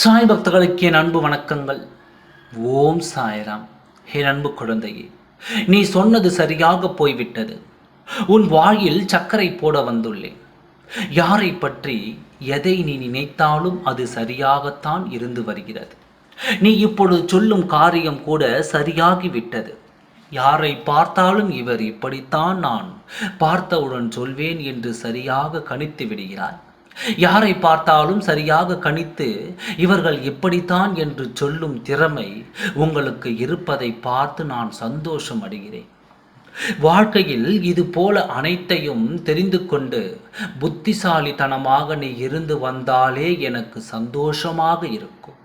சாய் பக்தர்களுக்கு என் அன்பு வணக்கங்கள். ஓம் சாய்ராம். என் அன்பு குழந்தையே நீ சொன்னது சரியாக போய்விட்டது. உன் வாயில் சர்க்கரை போட வந்துள்ளேன். யாரை பற்றி எதை நீ நினைத்தாலும் அது சரியாகத்தான் இருந்து வருகிறது. நீ இப்பொழுது சொல்லும் காரியம் கூட சரியாகிவிட்டது. யாரை பார்த்தாலும் இவர் இப்படித்தான் நான் பார்த்தவுடன் சொல்வேன் என்று சரியாக கணித்து விடுகிறார். யாரை பார்த்தாலும் சரியாக கணித்து இவர்கள் இப்படித்தான் என்று சொல்லும் திறமை உங்களுக்கு இருப்பதை பார்த்து நான் சந்தோஷம் அடைகிறேன். வாழ்க்கையில் இது போல அனைத்தையும் தெரிந்து கொண்டு புத்திசாலித்தனமாக நீ இருந்து வந்தாலே எனக்கு சந்தோஷமாக இருக்கும்.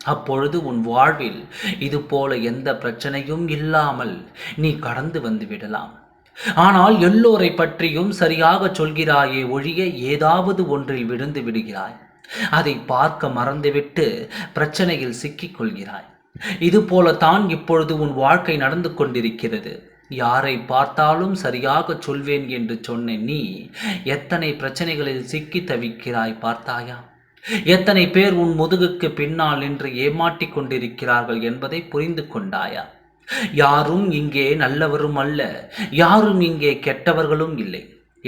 அப்பொழுது உன் வாழ்வில் இது போல எந்த பிரச்சனையும் இல்லாமல் நீ கடந்து வந்து விடலாம். ஆனால் எல்லோரை பற்றியும் சரியாக சொல்கிறாயே ஒழிய ஏதாவது ஒன்றில் விழுந்து விடுகிறாய். அதை பார்க்க மறந்துவிட்டு பிரச்சனையில் சிக்கிக் கொள்கிறாய். இது போலத்தான் இப்பொழுது உன் வாழ்க்கை நடந்து கொண்டிருக்கிறது. யாரை பார்த்தாலும் சரியாக சொல்வேன் என்று சொன்ன நீ எத்தனை பிரச்சனைகளில் சிக்கி தவிக்கிறாய் பார்த்தாயா? எத்தனை பேர் உன் முதுகுக்கு பின்னால் நின்று ஏமாட்டிக் கொண்டிருக்கிறார்கள் என்பதை புரிந்து கொண்டாயா? யாரும் இங்கே நல்லவரும் அல்ல யாரும் இங்கே கெட்டவர்களும் இல்லை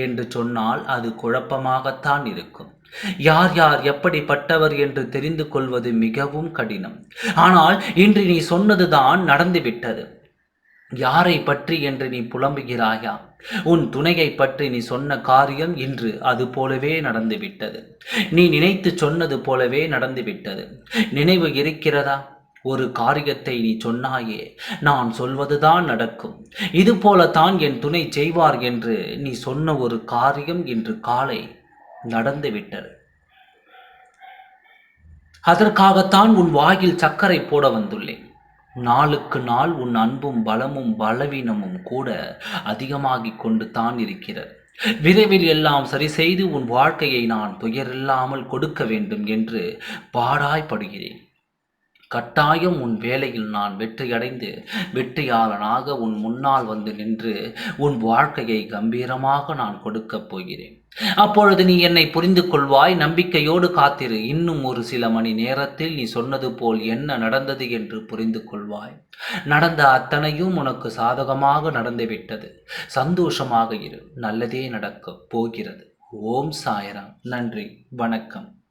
என்று சொன்னால் அது குழப்பமாகத்தான் இருக்கும். யார் யார் எப்படிப்பட்டவர் என்று தெரிந்து கொள்வது மிகவும் கடினம். ஆனால் இன்று நீ சொன்னதுதான் நடந்துவிட்டது. யாரை பற்றி என்று நீ புலம்புகிறாயா? உன் துணையை பற்றி நீ சொன்ன காரியம் இன்று அது போலவே நடந்துவிட்டது. நீ நினைத்து சொன்னது போலவே நடந்துவிட்டது. நினைவு இருக்கிறதா? ஒரு காரியத்தை நீ சொன்னாயே நான் சொல்வதுதான் நடக்கும். இது போலத்தான் என் துணை செய்வார் என்று நீ சொன்ன ஒரு காரியம் இன்று காலை நடந்துவிட்டது அதற்காகத்தான் உன் வாயில் சர்க்கரை போட வந்துள்ளேன். நாளுக்கு நாள் உன் அன்பும் பலமும் பலவீனமும் கூட அதிகமாகிக் கொண்டு தான் இருக்கிறது. விரைவில் எல்லாம் சரி செய்து உன் வாழ்க்கையை நான் துயரில்லாமல் கொடுக்க வேண்டும் என்று பாடாய்ப்படுகிறேன். கட்டாயம் உன் வேலையில் நான் வெற்றியடைந்து வெற்றியாளனாக உன் முன்னால் வந்து நின்று உன் வாழ்க்கையை கம்பீரமாக நான் கொடுக்கப் போகிறேன். அப்பொழுது நீ என்னை புரிந்து கொள்வாய் நம்பிக்கையோடு காத்திரு. இன்னும் ஒரு சில மணி நேரத்தில் நீ சொன்னது போல் என்ன நடந்தது என்று புரிந்து கொள்வாய். நடந்த அத்தனையும் உனக்கு சாதகமாக நடந்துவிட்டது சந்தோஷமாக இரு. நல்லதே நடக்கப் போகிறது. ஓம் சாயராம். நன்றி. வணக்கம்.